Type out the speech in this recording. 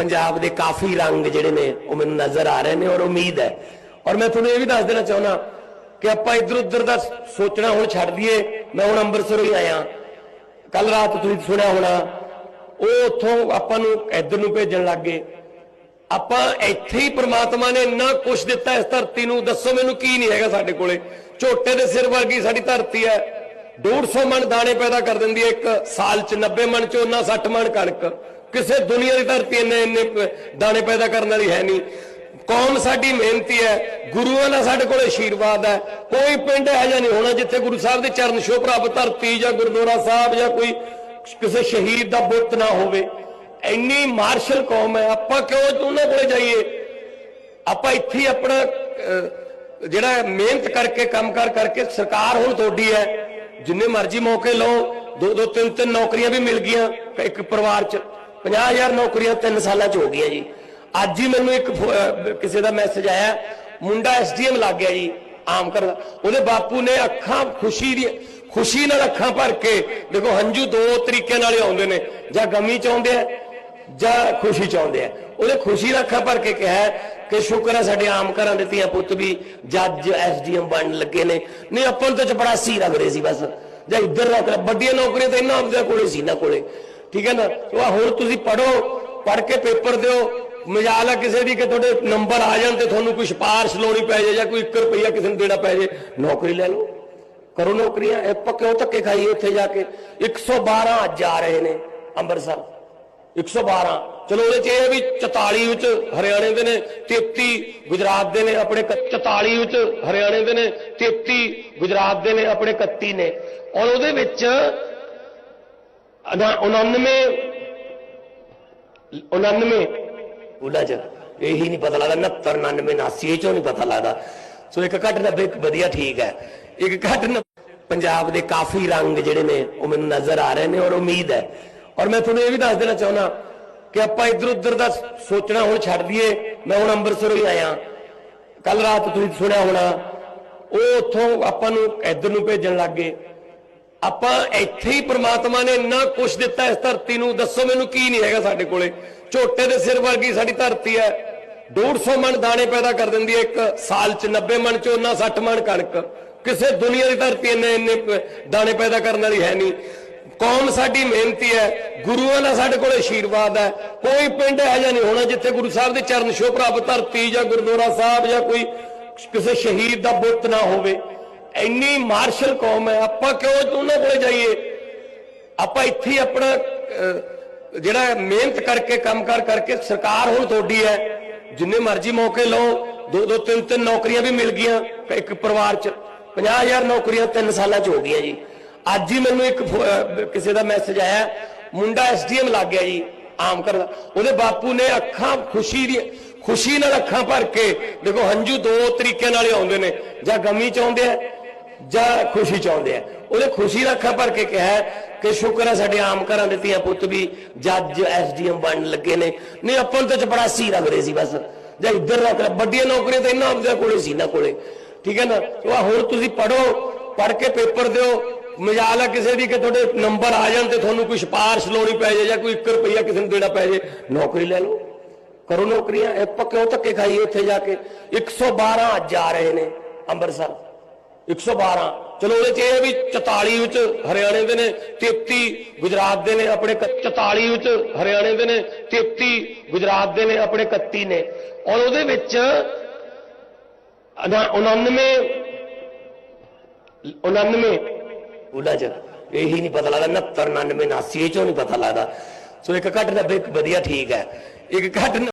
ਪੰਜਾਬ ਦੇ ਕਾਫੀ ਰੰਗ ਜਿਹੜੇ ਨੇ, ਉਹ ਮੈਨੂੰ ਨਜ਼ਰ ਆ ਰਹੇ ਨੇ ਔਰ ਉਮੀਦ ਹੈ। ਔਰ ਮੈਂ ਤੁਹਾਨੂੰ ਇਹ ਵੀ ਦੱਸ ਦੇਣਾ ਚਾਹੁੰਦਾ ਕਿ ਆਪਾਂ ਇੱਧਰ ਉੱਧਰ ਦਾ ਸੋਚਣਾ ਹੁਣ ਛੱਡ ਦਈਏ। ਮੈਂ ਹੁਣ ਅੰਮ੍ਰਿਤਸਰੋਂ ਹੀ ਆਇਆ। ਕੱਲ ਰਾਤ ਤੁਸੀਂ ਸੁਣਿਆ ਹੋਣਾ, ਉਹ ਉੱਥੋਂ ਆਪਾਂ ਨੂੰ ਇੱਧਰ ਨੂੰ ਭੇਜਣ ਲੱਗ ਗਏ। ਆਪਾਂ ਇੱਥੇ ਹੀ ਪ੍ਰਮਾਤਮਾ ਨੇ ਇੰਨਾ ਕੁਝ ਦਿੱਤਾ ਇਸ ਧਰਤੀ ਨੂੰ। ਦੱਸੋ ਮੈਨੂੰ ਕੀ ਨਹੀਂ ਹੈਗਾ ਸਾਡੇ ਕੋਲੇ। ਝੋਟੇ ਦੇ ਸਿਰ ਵਰਗੀ ਸਾਡੀ ਧਰਤੀ ਹੈ। 150 ਮਣ ਦਾਣੇ ਪੈਦਾ ਕਰ ਦਿੰਦੀ ਹੈ ਇੱਕ। ਸਾਲ ਚ 90 ਮਣ ਚ ਉਹਨਾਂ 60 ਮਣ ਕਣਕ। ਕਿਸੇ ਦੁਨੀਆ ਦੀ ਧਰਤੀ ਇੰਨੇ ਇੰਨੇ ਦਾਣੇ ਪੈਦਾ ਕਰਨ ਵਾਲੀ ਹੈ ਨਹੀਂ। ਕੌਮ ਸਾਡੀ ਮਿਹਨਤੀ ਹੈ, ਗੁਰੂਆਂ ਦਾ ਸਾਡੇ ਕੋਲ ਆਸ਼ੀਰਵਾਦ ਹੈ। ਕੋਈ ਪਿੰਡ ਇਹੋ ਜਿਹਾ ਨਹੀਂ ਹੋਣਾ ਜਿੱਥੇ ਗੁਰੂ ਸਾਹਿਬ ਦੇ ਚਰਨ ਛੋਹ ਪ੍ਰਾਪਤ ਧਰਤੀ ਜਾਂ ਗੁਰਦੁਆਰਾ ਸਾਹਿਬ ਜਾਂ ਕੋਈ ਕਿਸੇ ਸ਼ਹੀਦ ਦਾ ਬੁੱਤ ਨਾ ਹੋਵੇ। ਇੰਨੀ ਮਾਰਸ਼ਲ ਕੌਮ ਹੈ, ਆਪਾਂ ਕਿਉਂ ਉਹਨਾਂ ਕੋਲੇ ਜਾਈਏ? ਆਪਾਂ ਇੱਥੇ ਆਪਣਾ ਜਿਹੜਾ ਮਿਹਨਤ ਕਰਕੇ ਕੰਮ ਕੰਮਕਾਰ ਕਰਕੇ ਸਰਕਾਰ ਹੁਣ ਤੁਹਾਡੀ ਹੈ। ਜਿੰਨੇ ਮਰਜ਼ੀ ਮੌਕੇ ਲਓ ਦੋ ਦੋ ਤਿੰਨ ਤਿੰਨ ਨੌਕਰੀਆਂ ਵੀ ਮਿਲ ਗਈਆਂ ਇੱਕ ਪਰਿਵਾਰ 'ਚ। 50000 ਨੌਕਰੀਆਂ 3 ਸਾਲਾਂ 'ਚ ਹੋ ਗਈਆਂ ਜੀ। ਅੱਜ ਹੀ ਮੈਨੂੰ ਇੱਕ ਕਿਸੇ ਦਾ ਮੈਸੇਜ ਆਇਆ, ਮੁੰਡਾ ਐਸਡੀਐਮ ਲੱਗ ਗਿਆ ਜੀ, ਆਮ ਕਰ ਉਹਦੇ ਬਾਪੂ ਨੇ ਅੱਖਾਂ ਖੁਸ਼ੀ ਦੀ ਖੁਸ਼ੀ ਨਾਲ ਅੱਖਾਂ ਭਰ ਕੇ, ਦੇਖੋ ਹੰਝੂ ਦੋ ਤਰੀਕੇ ਨਾਲ ਆਉਂਦੇ ਨੇ। ਜਾਂ ਗਮੀ ਚਾਹੁੰਦੇ ਆਉਂਦੇ ਆ, ਜਾਂ ਖੁਸ਼ੀ ਚਾਹੁੰਦੇ ਆ। ਉਹਨੇ ਖੁਸ਼ੀ ਦਾ ਅੱਖਾਂ ਭਰ ਕੇ ਕਿਹਾ ਕਿ ਸ਼ੁਕਰ ਹੈ ਸਾਡੇ ਆਮ ਘਰਾਂ ਦੇ ਧੀਆਂ ਪੁੱਤ ਵੀ ਜੱਜ ਐਸਡੀਐਮ ਬਣਨ ਲੱਗੇ ਨੇ। ਨਹੀਂ, ਆਪਾਂ ਨੂੰ ਤਾਂ ਚਪੜਾਸੀ ਲੱਗ ਰਹੇ ਸੀ ਬਸ। ਜਾਂ ਇੱਧਰ ਰੱਖ ਲੈ, ਵੱਡੀਆਂ ਨੌਕਰੀਆਂ ਤਾਂ ਇਹਨਾਂ ਆਪਦੇ ਕੋਲੇ ਸੀ ਨਾ ਕੋਲੇ। ਠੀਕ ਹੈ ਨਾ? ਉਹ ਹੁਣ ਤੁਸੀਂ ਪੜੋ ਪੜ ਕੇ ਪੇਪਰ ਦਿਓ। ਮਜਾਲ ਆ ਕਿਸੇ ਦੀ ਕਿ ਤੁਹਾਡੇ ਨੰਬਰ ਆ ਜਾਣ ਤੇ ਤੁਹਾਨੂੰ ਕੋਈ ਸਿਫਾਰਿਸ਼ ਲਾਉਣੀ ਪੈ ਜਾਏ ਜਾਂ ਕੋਈ 1 ਰੁਪਈਆ ਕਿਸੇ ਨੂੰ ਦੇਣਾ ਪੈ ਜਾਏ। ਨੌਕਰੀ ਲੈ ਲਓ। ਕਰੋ ਨੌਕਰੀਆਂ, ਇਹ ਆਪਾਂ ਧੱਕੇ ਖਾਈਏ ਉੱਥੇ ਜਾ ਕੇ। 112 ਅੱਜ ਆ ਰਹੇ ਨੇ ਅੰਮ੍ਰਿਤਸਰ। 112 ਚਲੋ ਉਹਦੇ ਚ ਇਹ ਹੈ ਵੀ 44 ਵਿੱਚ ਹਰਿਆਣੇ ਦੇ ਨੇ 33 ਗੁਜਰਾਤ ਦੇ ਨੇ, ਆਪਣੇ ਕ- 44 ਵਿੱਚ ਹਰਿਆਣੇ ਦੇ ਨੇ 33 ਗੁਜਰਾਤ ਦੇ ਨੇ, ਆਪਣੇ 31 ਨੇ। ਔਰ ਉਹਦੇ ਵਿੱਚ 99 99 ਉਹਨਾਂ ਚ ਇਹੀ ਨਹੀਂ ਪਤਾ ਲੱਗਦਾ 69 99 89 ਚੋਂ ਨਹੀਂ ਪਤਾ ਲੱਗਦਾ। ਸੋ ਇੱਕ ਘੱਟ 90 ਵਧੀਆ ਠੀਕ ਹੈ। ਇੱਕ ਘੱਟ ਪੰਜਾਬ ਦੇ ਕਾਫੀ ਰੰਗ ਜਿਹੜੇ ਨੇ, ਉਹ ਮੈਨੂੰ ਨਜ਼ਰ ਆ ਰਹੇ ਨੇ ਔਰ ਉਮੀਦ ਹੈ। ਔਰ ਮੈਂ ਤੁਹਾਨੂੰ ਇਹ ਵੀ ਦੱਸ ਦੇਣਾ ਚਾਹੁੰਦਾ ਕਿ ਆਪਾਂ ਇੱਧਰ ਉੱਧਰ ਦਾ ਸੋਚਣਾ ਹੁਣ ਛੱਡ ਦਈਏ। ਮੈਂ ਹੁਣ ਅੰਮ੍ਰਿਤਸਰ ਹੀ ਆਇਆ। ਕੱਲ ਰਾਤ ਤੁਸੀਂ ਸੁਣਿਆ ਹੋਣਾ, ਉਹ ਉੱਥੋਂ ਆਪਾਂ ਨੂੰ ਇੱਧਰ ਨੂੰ ਭੇਜਣ ਲੱਗ ਗਏ। ਆਪਾਂ ਇੱਥੇ ਹੀ ਪ੍ਰਮਾਤਮਾ ਨੇ ਇੰਨਾ ਕੁਝ ਦਿੱਤਾ ਇਸ ਧਰਤੀ ਨੂੰ। ਦੱਸੋ ਮੈਨੂੰ ਕੀ ਨਹੀਂ ਹੈਗਾ ਸਾਡੇ ਕੋਲੇ। ਝੋਟੇ ਦੇ ਸਿਰ ਵਰਗੀ ਸਾਡੀ ਧਰਤੀ ਹੈ। 150 ਮਣ ਦਾਣੇ ਪੈਦਾ ਕਰ ਦਿੰਦੀ ਹੈ ਇੱਕ। ਸਾਲ ਚ 90 ਮਣ ਚ ਉਹਨਾਂ 60 ਮਣ ਕਣਕ। ਕਿਸੇ ਦੁਨੀਆ ਦੀ ਧਰਤੀ ਇੰਨੇ ਇੰਨੇ ਦਾਣੇ ਪੈਦਾ ਕਰਨ ਵਾਲੀ ਹੈ ਨਹੀਂ। ਕੌਮ ਸਾਡੀ ਮਿਹਨਤੀ ਹੈ। ਗੁਰੂਆਂ ਦਾ ਸਾਡੇ ਕੋਲ ਆਸ਼ੀਰਵਾਦ ਹੈ। ਕੋਈ ਪਿੰਡ ਇਹੋ ਜਿਹਾ ਨਹੀਂ ਹੋਣਾ ਜਿੱਥੇ ਗੁਰੂ ਸਾਹਿਬ ਦੇ ਚਰਨ ਛੋਹ ਪ੍ਰਾਪਤ ਧਰਤੀ ਜਾਂ ਗੁਰਦੁਆਰਾ ਸਾਹਿਬ ਜਾਂ ਕੋਈ ਕਿਸੇ ਸ਼ਹੀਦ ਦਾ ਬੁੱਤ ਨਾ ਹੋਵੇ। ਇੰਨੀ ਮਾਰਸ਼ਲ ਕੌਮ ਹੈ, ਆਪਾਂ ਕਿਉਂ ਉਹਨਾਂ ਕੋਲੇ ਜਾਈਏ? ਆਪਾਂ ਇੱਥੇ ਆਪਣਾ ਜਿਹੜਾ ਮਿਹਨਤ ਕਰਕੇ, ਕੰਮਕਾਰ ਕਰਕੇ ਸਰਕਾਰ ਹੁਣ ਤੁਹਾਡੀ ਹੈ। ਜਿੰਨੇ ਮਰਜ਼ੀ ਮੌਕੇ ਲਓ, ਦੋ ਦੋ, ਤਿੰਨ ਤਿੰਨ ਨੌਕਰੀਆਂ ਵੀ ਮਿਲ ਗਈਆਂ। ਇੱਕ ਪਰਿਵਾਰ 'ਚ 50000 ਨੌਕਰੀਆਂ 3 ਸਾਲਾਂ 'ਚ ਹੋ ਗਈਆਂ ਜੀ। ਅੱਜ ਹੀ ਮੈਨੂੰ ਇੱਕ ਕਿਸੇ ਦਾ ਮੈਸੇਜ ਆਇਆ। ਮੁੰਡਾ ਐਸਡੀਐਮ ਲੱਗ ਗਿਆ ਜੀ, ਆਮ ਕਰ ਉਹਦੇ ਬਾਪੂ ਨੇ ਅੱਖਾਂ ਖੁਸ਼ੀ ਦੀ ਖੁਸ਼ੀ ਨਾਲ ਅੱਖਾਂ ਭਰ ਕੇ, ਦੇਖੋ ਹੰਝੂ ਦੋ ਤਰੀਕਿਆਂ ਨਾਲ ਆਉਂਦੇ ਨੇ। ਜਾਂ ਗਮੀ ਚ ਆਉਂਦੇ ਆ ਜਾਂ ਖੁਸ਼ੀ ਚਾਹੁੰਦੇ ਆ। ਉਹਨੇ ਖੁਸ਼ੀ ਦਾ ਅੱਖਾਂ ਭਰ ਕੇ ਕਿਹਾ ਕਿ ਸ਼ੁਕਰ ਹੈ ਸਾਡੇ ਆਮ ਘਰਾਂ ਦੇ ਧੀਆਂ ਪੁੱਤ ਵੀ ਜੱਜ ਐਸਡੀਐਮ ਬਣਨ ਲੱਗੇ ਨੇ। ਨਹੀਂ, ਆਪਾਂ ਤਾਂ ਚਪੜਾਸੀ ਲੱਗ ਰਹੇ ਸੀ ਬਸ। ਜਾਂ ਇੱਧਰ ਰੱਖ ਲੈ, ਵੱਡੀਆਂ ਨੌਕਰੀਆਂ ਤਾਂ ਇਹਨਾਂ ਆਪਦੇ ਕੋਲੇ ਸੀ ਨਾ ਕੋਲੇ। ਠੀਕ ਹੈ ਨਾ? ਉਹ ਹੁਣ ਤੁਸੀਂ ਪੜੋ ਪੜ ਕੇ ਪੇਪਰ ਦਿਓ। ਮਜਾਲ ਆ ਕਿਸੇ ਦੀ ਕਿ ਤੁਹਾਡੇ ਨੰਬਰ ਆ ਜਾਣ ਤੇ ਤੁਹਾਨੂੰ ਕੋਈ ਸਿਫਾਰਿਸ਼ ਲਾਉਣੀ ਪੈ ਜਾਏ ਜਾਂ ਕੋਈ 1 ਰੁਪਈਆ ਕਿਸੇ ਨੂੰ ਦੇਣਾ ਪੈ ਜਾਏ। ਨੌਕਰੀ ਲੈ ਲਓ। ਕਰੋ ਨੌਕਰੀਆਂ, ਇਹ ਆਪਾਂ ਕਿਉਂ ਧੱਕੇ ਖਾਈਏ ਉੱਥੇ ਜਾ ਕੇ। 112 ਅੱਜ ਆ ਰਹੇ ਨੇ ਅੰਮ੍ਰਿਤਸਰ। 112 ਚਲੋ ਉਹਦੇ ਚ ਇਹ ਵੀ 44 ਵਿੱਚ ਹਰਿਆਣੇ ਦੇ ਨੇ 33 ਗੁਜਰਾਤ ਦੇ ਨੇ, ਆਪਣੇ ਕ- 44 ਵਿੱਚ ਹਰਿਆਣੇ ਦੇ ਨੇ 33 ਗੁਜਰਾਤ ਦੇ ਨੇ, ਆਪਣੇ 31 ਨੇ। ਔਰ ਉਹਦੇ ਵਿੱਚ ਅਨਾ- 99 99 ਉਹਨਾਂ ਚ ਇਹੀ ਨਹੀਂ ਪਤਾ ਲੱਗਦਾ 69 99 89 ਇਹ ਚੋਂ ਨਹੀਂ ਪਤਾ ਲੱਗਦਾ। ਸੋ ਇੱਕ ਘੱਟ 90 ਇੱਕ ਵਧੀਆ ਠੀਕ ਹੈ। ਇੱਕ ਘੱਟ